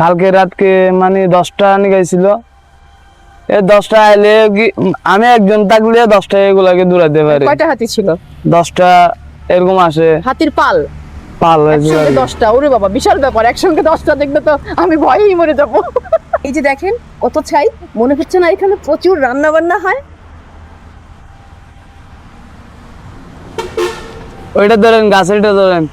কালকে রাতকে মানে দশটা নিগাইছিল। এ দশটা আইলে কি- আমি একজন থাকলে দশটা এগুলাকে দূরাতে পারি। কয়টা হাতি ছিল? দশটা এরকম আসে। হাতির পাল? পাল। দশটা। ওরে বাবা বিশাল ব্যাপার। একসঙ্গে দশটা দেখলে তো আমি ভয়েই মরে যাব। এই যে দেখেন কত ছাই মনে হচ্ছে না এখানে প্রচুর রান্না বান্না হয়। ওইটা ধরেন গাছেরটা ধরেন।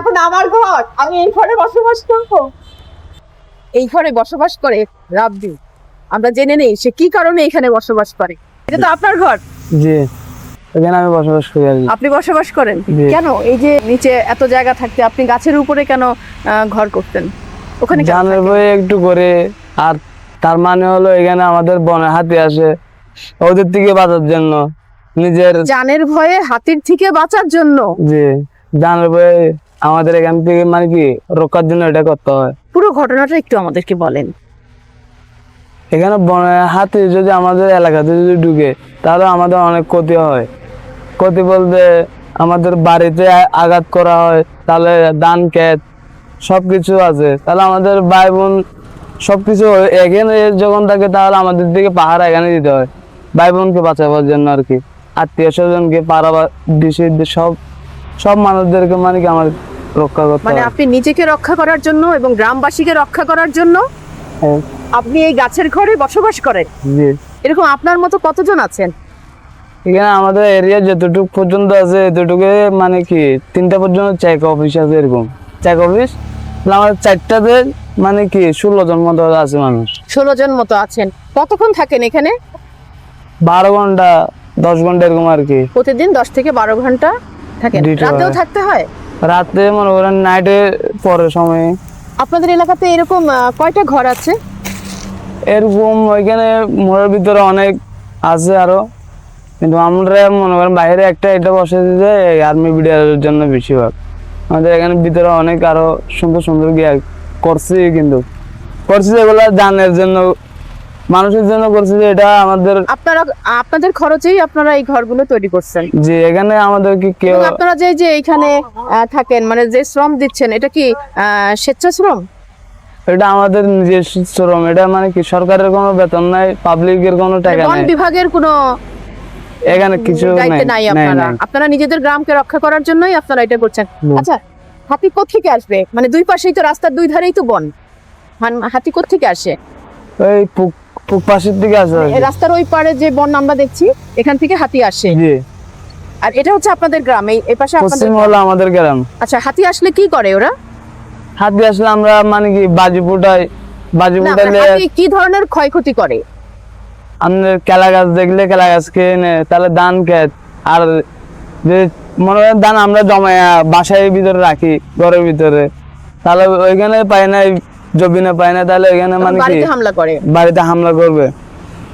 এখন আমার ঘর। আমি এই ঘরে বসবাস করব। এই ঘরে বসবাস করে রাব্বি। আমরা জেনে নেই সে কি কারণে এখানে বসবাস করে। এটা তো আপনার ঘর। জি। এখানে আমি বসবাস করি আর আপনি বসবাস করেন। কেন? এই যে নিচে এত জায়গা থাকতে আপনি গাছের উপরে কেন ঘর করতেন? ওখানে জানের? বই একটু করে। আর তার মানে হলো এখানে আমাদের বনে হাতি আসে ওদের থেকে বাঁচার জন্য। নিজের জানের ভয়ে হাতির থেকে বাঁচার জন্য। যে জানের বই আমাদের এখান থেকে মানে কি রক্ষার জন্য এটা করতে হয়। পুরো ঘটনাটা একটু আমাদেরকে বলেন। এখানে হাতি যদি আমাদের এলাকাতে যদি ঢুকে তাহলে আমাদের অনেক ক্ষতি হয়। ক্ষতি বলতে আমাদের বাড়িতে আঘাত করা হয় তাহলে ধান ক্ষেত সব কিছু আছে। তাহলে আমাদের ভাই বোন সব কিছু এখানে যখন থাকে তাহলে আমাদের দিকে পাহাড় এখানে দিতে হয়। ভাই বোনকে বাঁচাবার জন্য আর কি। আত্মীয় স্বজনকে পাড়া ডিসি সব সব মানুষদেরকে মানে কি আমার রক্ষা করতে মানে আপনি নিজেকে রক্ষা করার জন্য এবং গ্রামবাসীকে রক্ষা করার জন্য হ্যাঁ, আপনি এই গাছের ঘরে বসবাস করেন। এরকম আপনার মতো কতজন আছেন? এখানে আমাদের এরিয়া যতটুকু পর্যন্ত আছে এতটুকু মানে কি তিনটা পর্যন্ত চেক অফিস আছে এরকম। চেক অফিস আমাদের চারটাতে মানে কি ষোলো জন মতো আছে মানুষ। ষোলো জন মতো আছেন। কতক্ষণ থাকেন এখানে? বারো ঘণ্টা দশ ঘণ্টা এরকম আর কি। প্রতিদিন দশ থেকে বারো ঘণ্টা থাকেন। রাতেও থাকতে হয়? রাতে মনে করেন নাইটে পরের সময়। আপনাদের এলাকাতে এরকম কয়টা ঘর আছে? এরকম ওইখানে মোড়ের ভিতরে অনেক আছে আরও। কিন্তু আমরা মনে করেন বাইরে একটা এটা বসে দিতে আর্মি বিডিআরের জন্য বেশিরভাগ। আমাদের এখানে ভিতরে অনেক আরও সুন্দর সুন্দর গিয়া করছি কিন্তু। করছি যেগুলো জানের জন্য মানুষের জন্য করছি যে এটা আমাদের আপনারা আপনাদের খরচেই আপনারা এই ঘরগুলো তৈরি করছেন। যে এখানে আমাদেরকে কেউ আপনারা যে যে এখানে থাকেন মানে যে শ্রম দিচ্ছেন এটা কি আহ, স্বেচ্ছাশ্রম? এটা আমাদের নিজস্ব শ্রম এটা মানে কি সরকারের কোনো বেতন নাই পাবলিকের কোনো টাকা বন নাই। বিভাগের কোনো এখানে কিছু নাই দায়িত্বে নাই নাই, আপনারা। আপনারা নিজেদের গ্রামকে রক্ষা করার জন্যই আপনারা এটা করছেন। আচ্ছা হাতি কোথেকে আসবে? মানে দুই পাশেই তো রাস্তার দুই ধারেই তো বন। হাতি কোথেকে আসে? ওই পাশের দিকে কি। রাস্তার ওই পারে যে বন আমরা দেখছি এখান থেকে হাতি আসে। জি। আর এটা হচ্ছে আপনাদের গ্রাম এই পাশে আপনাদের হলো আমাদের গ্রাম। আচ্ছা হাতি আসলে কি করে ওরা? হাতি আসলে আমরা মানে কি বাজি ফুটাই বাজি হাতি কি ধরনের ক্ষয়ক্ষতি করে? আমাদের কেলা গাছ দেখলে কেলা গাছ খেয়ে নেয় তাহলে ধান খেত। আর যে মনে হয় ধান আমরা জমায় বাসায় ভিতরে রাখি ঘরের ভিতরে। তাহলে ওইখানে পাই না জবিনে পাই না তাহলে ওইখানে মানে কি? হামলা করে। বাড়িতে হামলা করবে।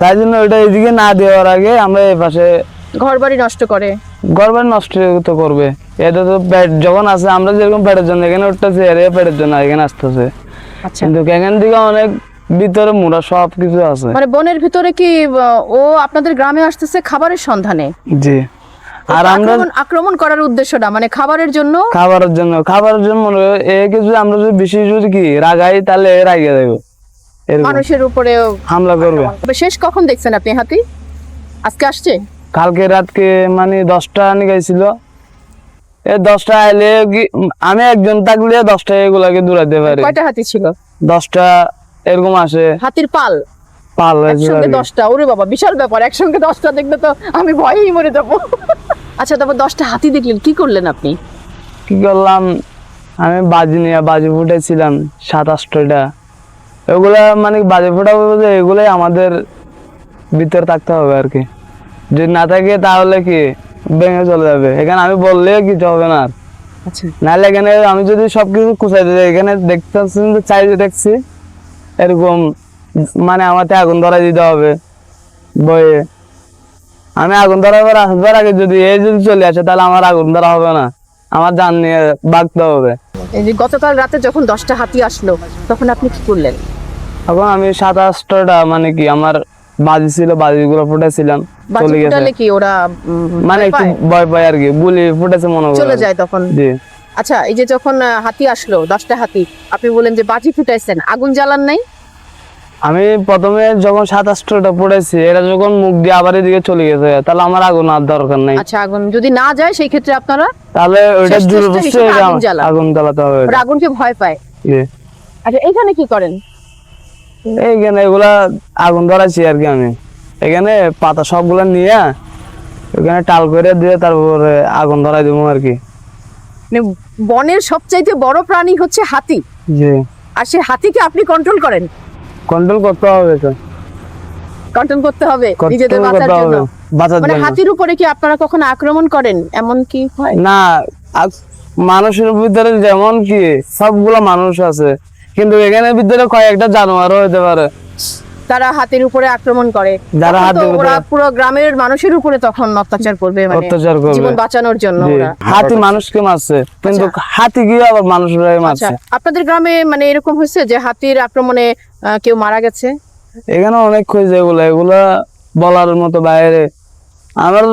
তাই জন্য ওইটা এদিকে না দেওয়ার আগে আমরা এই পাশে ঘর বাড়ি নষ্ট করে। গড়বাড়ি নষ্ট তো করবে। এটা তো পেট যখন আছে আমরা যেরকম পেটের জন্য এখানে উঠতেছে এর পেটের জন্য এখানে আসতেছে। আচ্ছা। কিন্তু এখান থেকে অনেক ভিতরে মোড়া সব কিছু আছে। মানে বনের ভিতরে কি ও আপনাদের গ্রামে আসতেছে খাবারের সন্ধানে? জি। আর আমরা আক্রমণ করার উদ্দেশ্যটা মানে খাবারের জন্য? খাবারের জন্য খাবারের জন্য মনে হয় এ কিছু আমরা যদি বেশি যদি কি রাগাই তাহলে রাগিয়ে দেবো। মানুষের উপরে হামলা করবে। শেষ কখন দেখছেন আপনি হাতি? আজকে আসছে? কালকে রাতকে মানে দশটা নিগাইছিল এ দশটা আইলে আমি একজন থাকলে দশটা এগুলাকে দূরাতে পারি। কয়টা হাতি ছিল? দশটা এরকম আসে। হাতির পাল? পাল একসঙ্গে দশটা। ওরে বাবা বিশাল ব্যাপার। একসঙ্গে দশটা দেখলে তো আমি ভয়েই মরে যাব। আচ্ছা তারপর দশটা হাতি দেখলেন কি করলেন আপনি? কি করলাম? আমি বাজি নিয়ে বাজি ফুটেছিলাম সাত আটটা ওগুলা মানে বাজি ফুটাবো বলতে এগুলোই আমাদের ভিতরে থাকতে হবে আর কি। যদি না থাকে তাহলে কি ভেঙে চলে যাবে। এখানে আমি বললেও কিছু হবে না আর। আচ্ছা। নাহলে এখানে আমি যদি সবকিছু কুচাই দিই এখানে দেখতেছি চাইতে দেখছি এরকম মানে আমাকে আগুন ধরাই দিতে হবে বয়ে আমি আগুন ধরাবার আসবার আগে যদি এই যদি চলে আসে তাহলে আমার আগুন ধরা হবে না। আমার জান নিয়ে বাগতে হবে। গতকাল রাতে যখন দশটা হাতি আসলো তখন আপনি কি করলেন? এখন আমি সাত আটটা মানে কি আমার বাজি ছিল বাজি গুলো ফুটেছিলাম চলে গেছে। কি ওরা মানে একটু ভয় পাই আর কি বুলি ফুটেছে মনে চলে যায় তখন? জি। আচ্ছা এই যে যখন হাতি আসলো দশটা হাতি আপনি বলেন যে বাজি ফুটাইছেন আগুন জ্বালান নাই? আমি প্রথমে যখন সাত আটটা পড়েছি এরা যখন মুখ দিয়ে আবার এদিকে চলে গেছে তাহলে আমার আগুন আর দরকার নেই। আচ্ছা আগুন যদি না যায় সেই ক্ষেত্রে আপনারা তাহলে ওইটা শেষ দূর চেষ্টা আগুন জ্বালাতে হবে। আগুনকে ভয় পায়। আচ্ছা এইখানে কি করেন? এইখানে এগুলা আগুন ধরাইছি আর কি আমি। এখানে পাতা সবগুলা নিয়ে এখানে টাল করে দিয়ে তারপরে আগুন ধরাই দেবো আর কি। মানে বনের সবচাইতে বড় প্রাণী হচ্ছে হাতি। জি। আর সেই হাতিকে আপনি কন্ট্রোল করেন। কন্ট্রোল করতে হবে তো। কন্ট্রোল করতে হবে নিজেদের বাঁচার জন্য। মানে হাতির উপরে কি আপনারা কখনো আক্রমণ করেন? এমন কি হয়? না আজ মানুষের ভিতরে যেমন কি সবগুলা মানুষ আছে। কিন্তু এখানে ভিতরে কয়েকটা জানোয়ারও হতে পারে। তারা হাতির উপরে আক্রমণ করে। যারা ওরা পুরো গ্রামের মানুষের উপরে তখন অত্যাচার করবে মানে অত্যাচার করবে। জীবন বাঁচানোর জন্য হাতি মানুষকে মারছে কিন্তু হাতি গিয়ে আবার মানুষরাই আচ্ছা মারছে। আপনাদের গ্রামে মানে এরকম হয়েছে যে হাতির আক্রমণে কেউ মারা গেছে? এখানে অনেক হয়েছে এগুলো। এগুলা বলার মতো বাইরে। আমার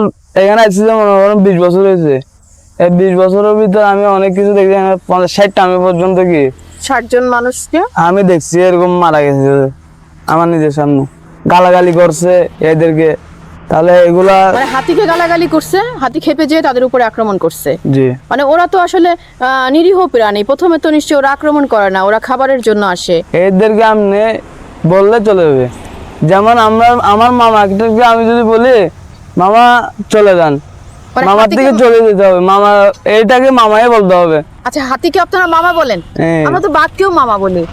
এখানে মনে করেন বিশ বছর হয়েছে। এই বিশ বছরের ভিতরে আমি অনেক কিছু দেখছি এখানে পঞ্চাশ ষাটটা আমি পর্যন্ত কি ষাট জন মানুষকে? আমি দেখছি এরকম মারা গেছে। আমার নিজের সামনে। গালাগালি করছে এদেরকে। তাহলে এগুলা মানে হাতিকে গালাগালি করছে হাতি খেপে যেয়ে তাদের উপরে আক্রমণ করছে। জি। মানে ওরা তো আসলে নিরীহ প্রাণী প্রথমে তো নিশ্চয়ই ওরা আক্রমণ করে না ওরা খাবারের জন্য আসে। এদেরকে আপনি বললে চলে যাবে। যেমন আমরা আমার মামাকে আমি যদি বলি মামা চলে যান। মানে মামার থেকে চলে যেতে হবে। মামা এইটাকে মামাই বলতে হবে। আচ্ছা হাতিকে আপনারা মামা বলেন? হ্যাঁ। আমরা তো বাঘকেও মামা বলি।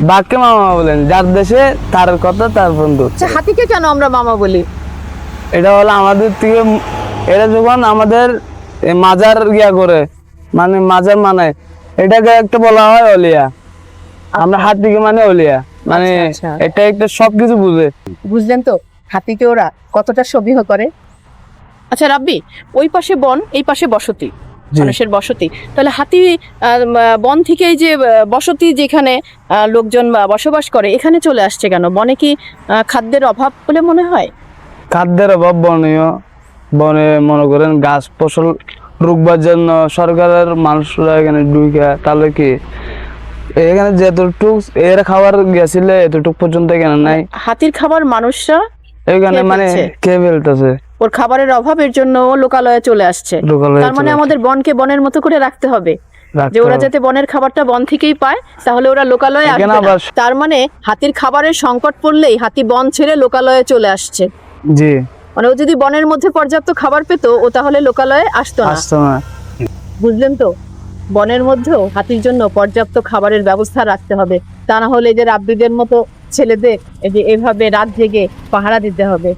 বাঘকে মামা বলেন যার দেশে তার কথা তার বন্ধু। আচ্ছা হাতিকে কেন আমরা মামা বলি? এটা হলো আমাদের থেকে এটা যখন আমাদের মাজার ইয়া করে মানে মাজার মানে এটাকে একটা বলা হয় অলিয়া। আমরা হাত থেকে মানে অলিয়া মানে আচ্ছা, আচ্ছা। এটা একটা সবকিছু বুঝে। বুঝলেন তো হাতিকে ওরা কতটা সবিহ করে? আচ্ছা রাব্বি ওই পাশে বন এই পাশে বসতি। মানুষের বসতি। তাহলে হাতি বন থেকে যে বসতি যেখানে লোকজন বসবাস করে এখানে চলে আসছে কেন? বনে কি খাদ্যের অভাব বলে মনে হয়? খাদ্যের অভাব বনীয়। বনে মনে করেন গাছ ফসল রুকবার জন্য সরকারের মানুষরা এখানে ঢুকে তাহলে কি? এখানে যেতটুক এর খাবার গেছিল এতটুক পর্যন্ত এখানে নাই। হাতির খাবার মানুষরা এখানে মানে কে ফেলতেছে। ওর খাবারের অভাবের জন্য ও লোকালয়ে চলে আসছে। তার মানে আমাদের বনকে বনের মতো করে রাখতে হবে। যে ওরা যাতে বনের খাবারটা বন থেকেই পায় তাহলে ওরা লোকালয়ে আসবে না। তার মানে হাতির খাবারের সংকট পড়লেই হাতি বন ছেড়ে লোকালয়ে চলে আসছে। জি। মানে ও যদি বনের মধ্যে পর্যাপ্ত খাবার পেতো ও তাহলে লোকালয়ে আসতো না। আসতো না। বুঝলেন তো? বনের মধ্যেও হাতির জন্য পর্যাপ্ত খাবারের ব্যবস্থা রাখতে হবে। তা না হলে এই যে রাব্বিদের মতো ছেলেদের এই যে এভাবে রাত জেগে পাহারা দিতে হবে।